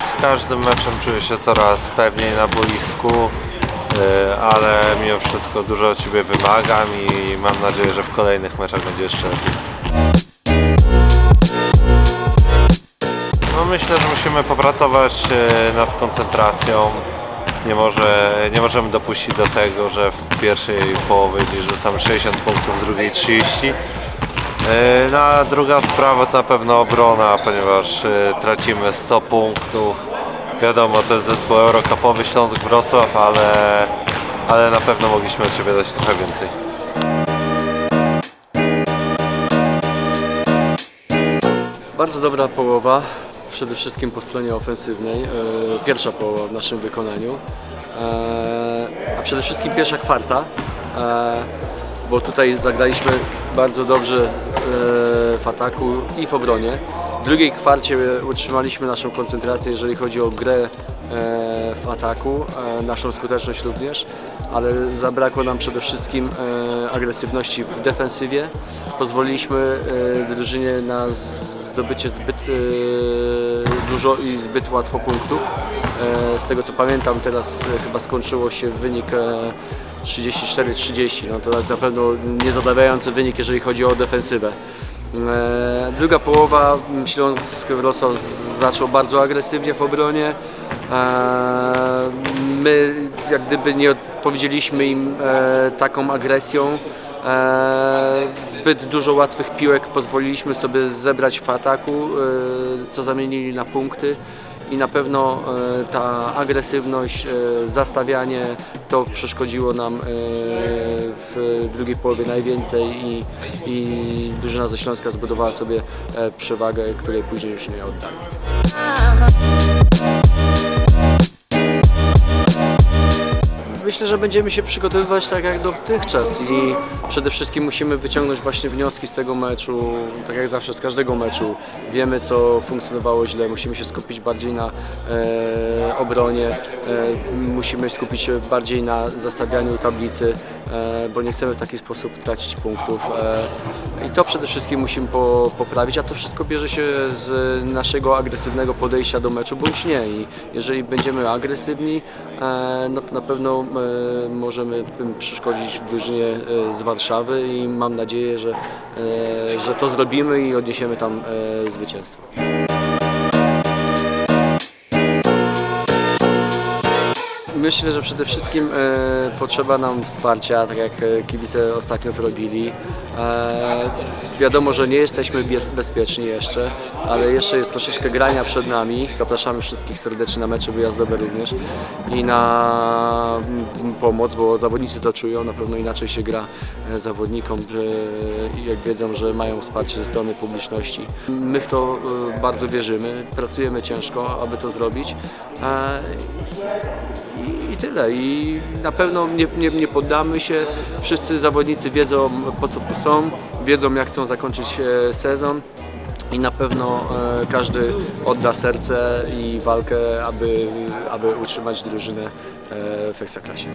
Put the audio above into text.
Z każdym meczem czuję się coraz pewniej na boisku, ale mimo wszystko dużo od siebie wymagam i mam nadzieję, że w kolejnych meczach będzie jeszcze lepiej. No myślę, że musimy popracować yy, nad koncentracją. Nie, może, nie możemy dopuścić do tego, że w pierwszej połowie gdzieś rzucamy 60 punktów, w drugiej 30. Yy, No a druga sprawa to na pewno obrona, ponieważ tracimy 100 punktów. Wiadomo, to jest zespół Eurocupowy Śląsk Wrocław, ale, ale na pewno mogliśmy od siebie dać trochę więcej. Bardzo dobra połowa, przede wszystkim po stronie ofensywnej. e, Pierwsza połowa w naszym wykonaniu, e, a przede wszystkim pierwsza kwarta, e, bo tutaj zagraliśmy bardzo dobrze w ataku i w obronie. W drugiej kwarcie utrzymaliśmy naszą koncentrację, jeżeli chodzi o grę e, w ataku, e, naszą skuteczność również, ale zabrakło nam przede wszystkim e, agresywności w defensywie. Pozwoliliśmy drużynie na zdobycie zbyt dużo i zbyt łatwo punktów. Z tego co pamiętam teraz chyba skończyło się wynik e, 34-30. No to jest na pewno niezadowalający wynik, jeżeli chodzi o defensywę. E, Druga połowa m, Śląsk Wrocław zaczął bardzo agresywnie w obronie. E, My jak gdyby nie odpowiedzieliśmy im e, taką agresją. Zbyt dużo łatwych piłek pozwoliliśmy sobie zebrać w ataku, co zamienili na punkty i na pewno e, ta agresywność, e, zastawianie to przeszkodziło nam e, w drugiej połowie najwięcej i, i drużyna ze Śląska zbudowała sobie przewagę, której później już nie oddali. Myślę, że będziemy się przygotowywać tak jak dotychczas i przede wszystkim musimy wyciągnąć właśnie wnioski z tego meczu, tak jak zawsze z każdego meczu. Wiemy co funkcjonowało źle, musimy się skupić bardziej na e, obronie, e, musimy skupić się bardziej na zastawianiu tablicy, e, bo nie chcemy w taki sposób tracić punktów. E, I to przede wszystkim musimy po, poprawić, a to wszystko bierze się z naszego agresywnego podejścia do meczu, bądź nie. I jeżeli będziemy agresywni, e, no to na pewno e, możemy m, przeszkodzić drużynie e, z Warszawy i mam nadzieję, że, e, że to zrobimy i odniesiemy tam e, zwycięstwo. Myślę, że przede wszystkim e, potrzeba nam wsparcia, tak jak e, kibice ostatnio to robili. E, wiadomo, że nie jesteśmy bezpieczni jeszcze, ale jeszcze jest troszeczkę grania przed nami. Zapraszamy wszystkich serdecznie na mecze wyjazdowe również i na pomoc, bo zawodnicy to czują, na pewno inaczej się gra e, zawodnikom, że jak wiedzą, że mają wsparcie ze strony publiczności. My w to e, bardzo wierzymy, pracujemy ciężko, aby to zrobić. E, i, tyle. I na pewno nie, nie, nie poddamy się. Wszyscy zawodnicy wiedzą po co tu są, wiedzą jak chcą zakończyć e, sezon. I na pewno e, każdy odda serce i walkę, aby, aby utrzymać drużynę e, w Ekstraklasie.